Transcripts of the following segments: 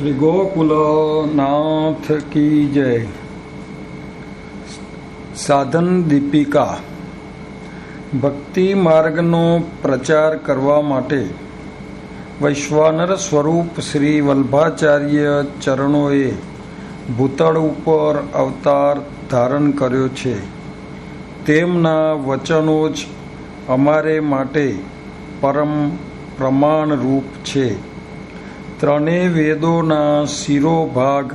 શ્રી ગોકુલનાથ કી જય. સાધન દીપિકા. ભક્તિ માર્ગનો પ્રચાર કરવા માટે વૈશ્વાનર સ્વરૂપ શ્રી વલ્ભાચાર્ય ચરણોએ ભૂતળ ઉપર અવતાર ધારણ કર્યો છે. તેમના વચનો જ અમારે માટે પરમ પ્રમાણરૂપ છે. ત્રણેય વેદોના શિરોભાગ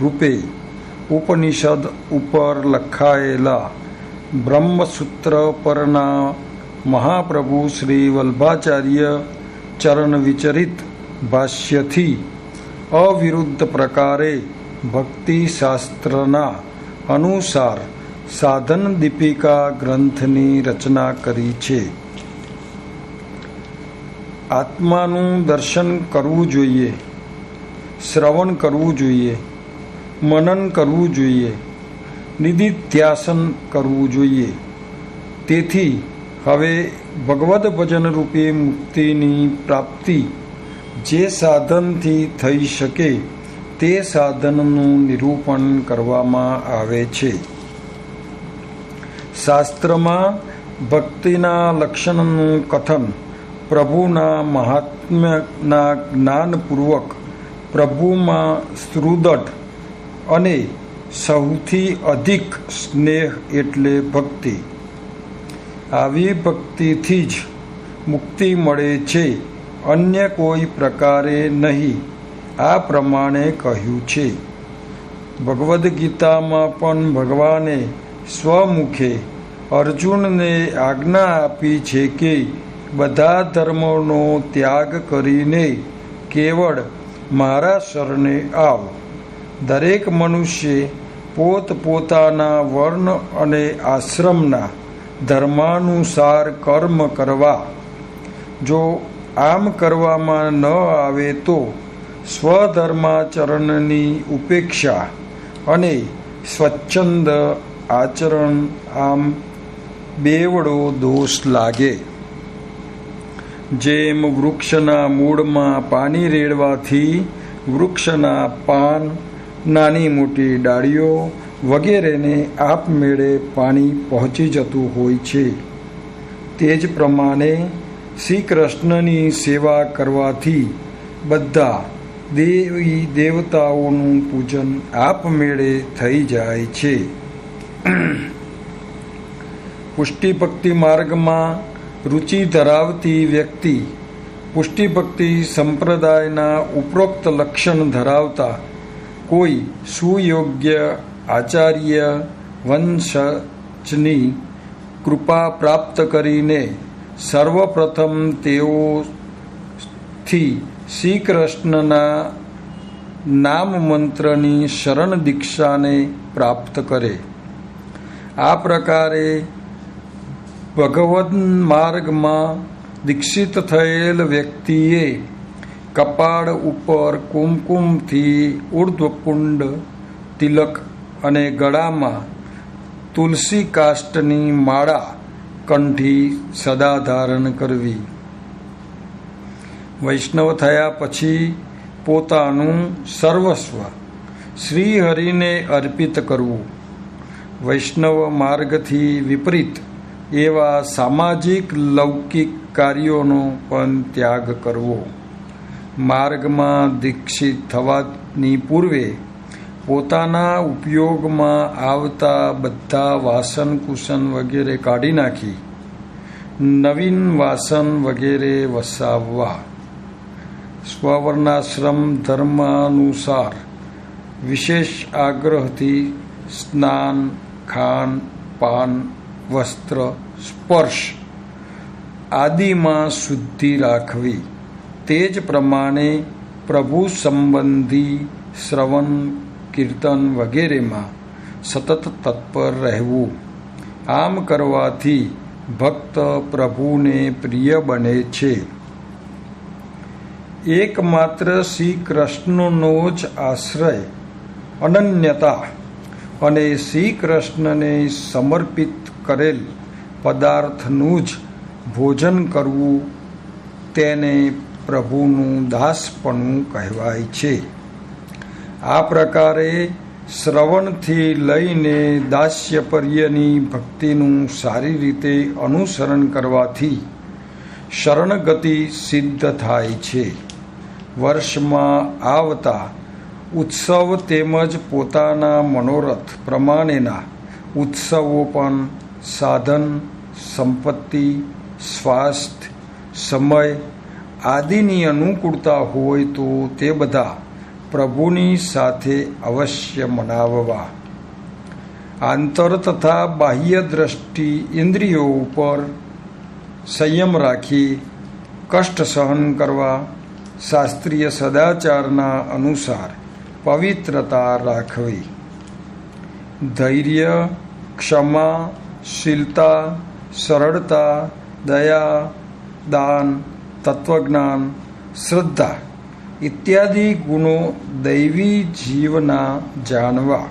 રૂપે ઉપનિષદ ઉપર લખાયેલા બ્રહ્મસૂત્ર પરના મહાપ્રભુ શ્રી વલ્ભાચાર્ય ચરણ વિચરિત ભાષ્યથી અવિરુદ્ધ પ્રકારે ભક્તિશાસ્ત્રના અનુસાર સાધન દીપિકા ગ્રંથની રચના કરી છે. આત્માનું દર્શન કરવું જોઈએ, શ્રવણ કરવું જોઈએ, મનન કરવું જોઈએ, નિધિધ્યાસન કરવું જોઈએ. તેથી હવે ભગવદ્ ભજન રૂપે મુક્તિની પ્રાપ્તિ જે સાધનથી થઈ શકે તે સાધનનું નિરૂપણ કરવામાં આવે છે. શાસ્ત્રમાં ભક્તિના લક્ષણનું કથન પ્રભુના મહાત્મ્યના જ્ઞાનપૂર્વક પ્રભુમાં શ્રુદઢ અને સૌથી અધિક સ્નેહ એટલે ભક્તિ. આવી ભક્તિથી જ મુક્તિ મળે છે, અન્ય કોઈ પ્રકારે નહીં, આ પ્રમાણે કહ્યું છે. ભગવદ્ ગીતામાં પણ ભગવાને સ્વમુખે અર્જુનને આજ્ઞા આપી છે કે બધા ધર્મોનો ત્યાગ કરીને કેવળ મારા શરણે આવ. દરેક મનુષ્ય પોતપોતાના વર્ણ અને આશ્રમના ધર્માનુસાર કર્મ કરવા. જો આમ કરવામાં ન આવે તો સ્વધર્માચરણની ઉપેક્ષા અને સ્વચ્છંદ આચરણ આમ બેવડો દોષ લાગે. જેમ વૃક્ષના મૂળમાં પાણી રેડવાથી વૃક્ષના પાન, નાની મોટી ડાળીઓ વગેરેને આપમેળે પાણી પહોંચી જતું હોય છે. તે જ પ્રમાણે શ્રી કૃષ્ણની સેવા કરવાથી બધા દેવી દેવતાઓનું પૂજન આપમેળે થઈ જાય છે. પુષ્ટિભક્તિ માર્ગમાં રુચિ ધરાવતી વ્યક્તિ પુષ્ટિભક્તિ સંપ્રદાયના ઉપરોક્ત લક્ષણ ધરાવતા કોઈ સુયોગ્ય આચાર્ય વંશજની કૃપા પ્રાપ્ત કરીને સર્વપ્રથમ તેઓથી શ્રી કૃષ્ણના નામ મંત્રની શરણ દીક્ષાને પ્રાપ્ત કરે. આ પ્રકારે ભગવદ માર્ગમાં દીક્ષિત થયેલ વ્યક્તિએ કપાળ ઉપર કુમકુમથી ઉર્ધ્વકુંડ, તિલક અને ગળામાં તુલસી કાષ્ટની માળા કંઠી સદા ધારણ કરવી. વૈષ્ણવ થયા પછી પોતાનું સર્વસ્વ શ્રીહરિને અર્પિત કરવું. વૈષ્ણવ માર્ગથી વિપરીત એવા સામાજિક, લૌકિક કાર્યોનો પણ ત્યાગ કરવો. માર્ગમાં દીક્ષિત થવાની પૂર્વે પોતાના ઉપયોગમાં આવતા બધા વાસન કુસન વગેરે કાઢી નાખી, નવીન વાસન વગેરે વસાવવા. સ્વવર્ણાશ્રમ ધર્માનુસાર વિશેષ આગ્રહથી સ્નાન, ખાન, પાન વસ્ત્ર, સ્પર્શ આદિમાં શુદ્ધિ રાખવી. તે જ પ્રમાણે પ્રભુ સંબંધી શ્રવણ, કીર્તન વગેરેમાં સતત તત્પર રહેવું. આમ કરવાથી ભક્ત પ્રભુને પ્રિય બને છે. એકમાત્ર શ્રી કૃષ્ણનો જ આશ્રય, અનન્યતા, અને શ્રી કૃષ્ણને સમર્પિત કરેલ પદાર્થનું જ ભોજન કરવું તેને પ્રભુનું દાસપણું કહેવાય છે. આ પ્રકારે શ્રવણથી લઈને દાસ્યપર્યની ભક્તિનું સારી રીતે અનુસરણ કરવાથી શરણગતિ સિદ્ધ થાય છે. વર્ષમાં આવતા ઉત્સવ તેમજ પોતાના મનોરથ પ્રમાણેના ઉત્સવો પણ સાધન, સંપત્તિ સ્વાસ્થ્ય સમય આદિની અનુકૂળતા હોય તો તે બધા પ્રભુની સાથે અવશ્ય મનાવવા. આંતર તથા બાહ્ય દ્રષ્ટિ ઇન્દ્રિયો ઉપર સંયમ રાખી, કષ્ટ સહન કરવા, શાસ્ત્રીય સદાચારના અનુસાર પવિત્રતા રાખવી. ધૈર્ય, ક્ષમા શીલતા સરળતા દયા દાન તત્વજ્ઞાન શ્રદ્ધા ઇત્યાદિ ગુણો દૈવી જીવના જાણવા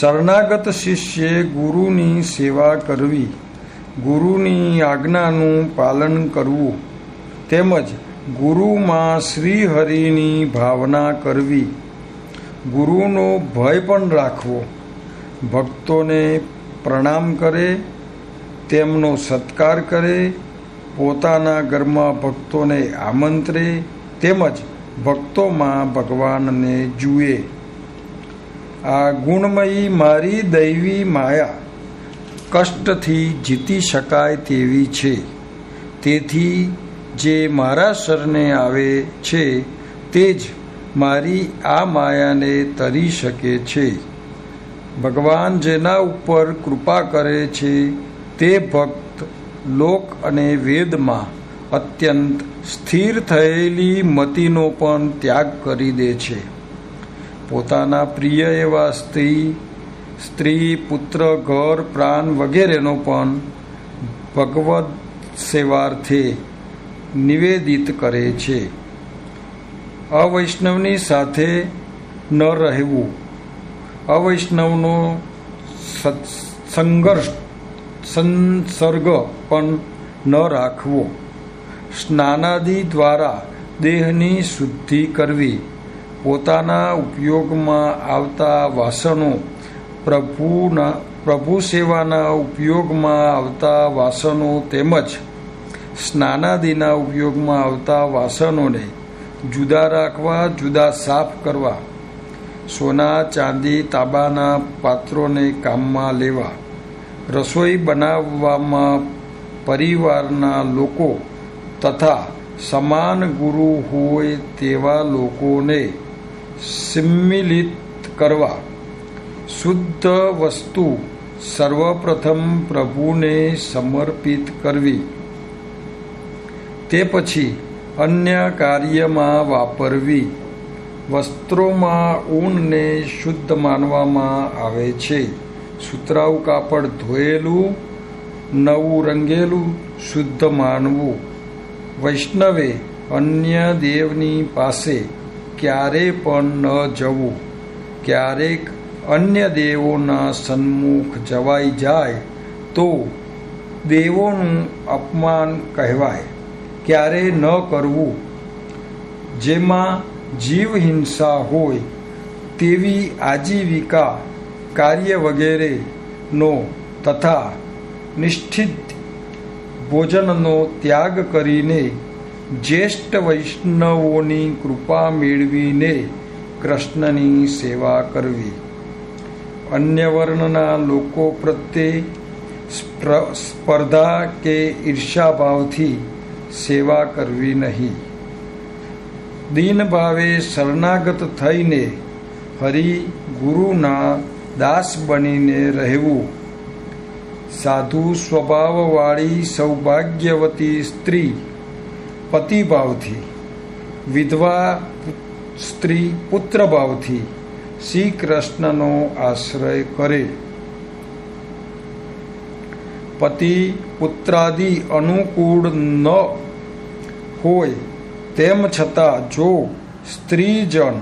શરણાગત શિષ્યે ગુરુની સેવા કરવી ગુરુની આજ્ઞાનું પાલન કરવું। તેમજ ગુરુમાં શ્રીહરિની ભાવના કરવી। ગુરુનો ભય પણ રાખવો। ભક્તોને પ્રણામ કરે, તેમનો સત્કાર કરે, પોતાના ઘરમાં ભક્તોને આમંત્રે, તેમજ ભક્તોમાં ભગવાનને જુએ. આ ગુણમયી મારી દૈવી માયા કષ્ટથી જીતી શકાય તેવી છે. તેથી જે મારા શરણે આવે છે, તે જ મારી આ માયાને તરી શકે છે. ભગવાન જેના ઉપર કૃપા કરે છે, તે ભક્ત લોક અને વેદમાં અત્યંત સ્થિર થયેલી મતિનો પણ ત્યાગ કરી દે છે. પોતાના પ્રિય એવા સ્ત્રી સ્ત્રી, પુત્ર, ઘર, પ્રાણ વગેરેનો પણ ભગવદ સેવાર્થે નિવેદિત કરે છે. અવૈષ્ણવની સાથે ન રહેવું. અવૈષ્ણવનો સંઘર્ષ, સંસર્ગ પણ ન રાખવો. સ્નાનાદિ દ્વારા દેહની શુદ્ધિ કરવી. પોતાના ઉપયોગમાં આવતા વાસણો, પ્રભુના, પ્રભુ સેવાના ઉપયોગમાં આવતા વાસણો તેમજ સ્નાનાદિના ઉપયોગમાં આવતા વાસણોને જુદા રાખવા, જુદા સાફ કરવા. સોના, ચાંદી, તાંબાના પાત્રોને કામમાં લેવા. રસોઈ બનાવવામાં પરિવારના લોકો તથા સમાન ગુરુ હોય તેવા લોકોને સિમ્મિલિત કરવા. શુદ્ધ વસ્તુ સર્વપ્રથમ પ્રભુને સમર્પિત કરવી. તે પછી અન્ય કાર્યમાં વાપરવી. વસ્ત્રોમાં ઊનને શુદ્ધ માનવામાં આવે છે. સુતરાઉ કાપડ ધોયેલું, નવું રંગેલું, શુદ્ધ માનવું. વૈષ્ણવે અન્ય દેવની પાસે ક્યારે પણ ન જવું. ક્યારેક અન્ય દેવોના સન્મુખ જવાઈ જાય તો દેવોનું અપમાન કહેવાય. ક્યારે ન કરવું. જેમાં જીવ હિંસા હોય તેવી આજીવિકા કાર્ય વગેરેનો તથા નિષ્ઠિત ભોજનનો ત્યાગ કરીને જ્યેષ્ઠ વૈષ્ણવોની કૃપા મેળવીને કૃષ્ણની સેવા કરવી. અન્ય વર્ણના લોકો પ્રત્યે સ્પર્ધા કે ઈર્ષાભાવથી સેવા કરવી નહીં. દીન ભાવે શરણાગત થઈને હરિ ગુરુના દાસ બનીને રહેવું. સાધુ સ્વભાવવાળી સૌભાગ્યવતી સ્ત્રી પતિભાવથી, વિધવા સ્ત્રી પુત્રભાવથી શ્રી કૃષ્ણનો આશ્રય કરે. પતિ પુત્રાદિ અનુકૂળ ન હોય તેમ છતાં જો સ્ત્રીજન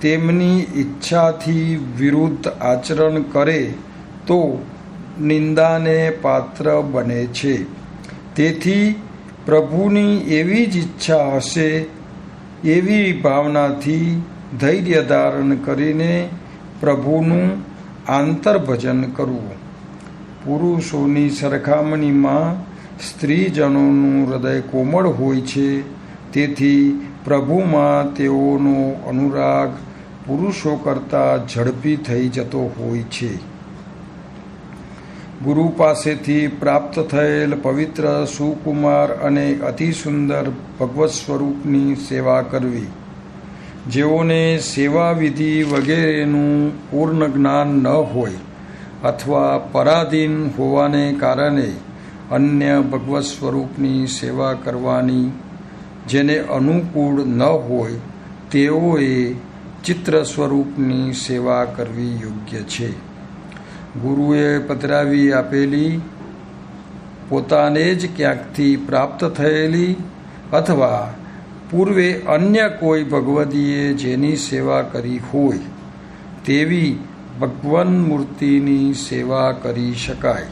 તેમની ઈચ્છાથી વિરુદ્ધ આચરણ કરે, તો નિંદાને પાત્ર બને છે. તેથી પ્રભુની એવી જ ઈચ્છા હશે, એવી ભાવનાથી ધૈર્ય ધારણ કરીને પ્રભુનું આંતરભજન કરવું. પુરુષોની સરખામણીમાં સ્ત્રીજનોનું હૃદય કોમળ હોય છે તેથી પ્રભુમાં તેઓનો અનુરાગ પુરુષો કરતાં ઝડપી થઈ જતો હોય છે. ગુરુ પાસેથી પ્રાપ્ત થયેલ પવિત્ર સુકુમાર અને અતિ સુંદર ભગવત સ્વરૂપની સેવા કરવી, જેઓને સેવા વિધિ વગેરેનું પૂર્ણ જ્ઞાન ન હોય અથવા પરાધીન હોવાને કારણે અન્ય ભગવત સ્વરૂપની સેવા કરવાની જેને અનુકૂળ ન હોય, તેઓએ ચિત્ર સ્વરૂપની સેવા કરવી યોગ્ય છે. ગુરુએ પધરાવી આપેલી, પોતાને જ ક્યાંકથી પ્રાપ્ત થયેલી, અથવા પૂર્વે અન્ય કોઈ ભગવદીએ જેની સેવા કરી હોય, તેવી ભગવાન મૂર્તિની સેવા કરી શકાય.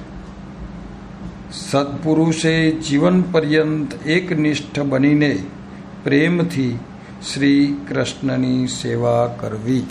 સત્પુરુષે જીવન પર્યંત એકનિષ્ઠ બનીને પ્રેમથી શ્રી કૃષ્ણની સેવા કરવી.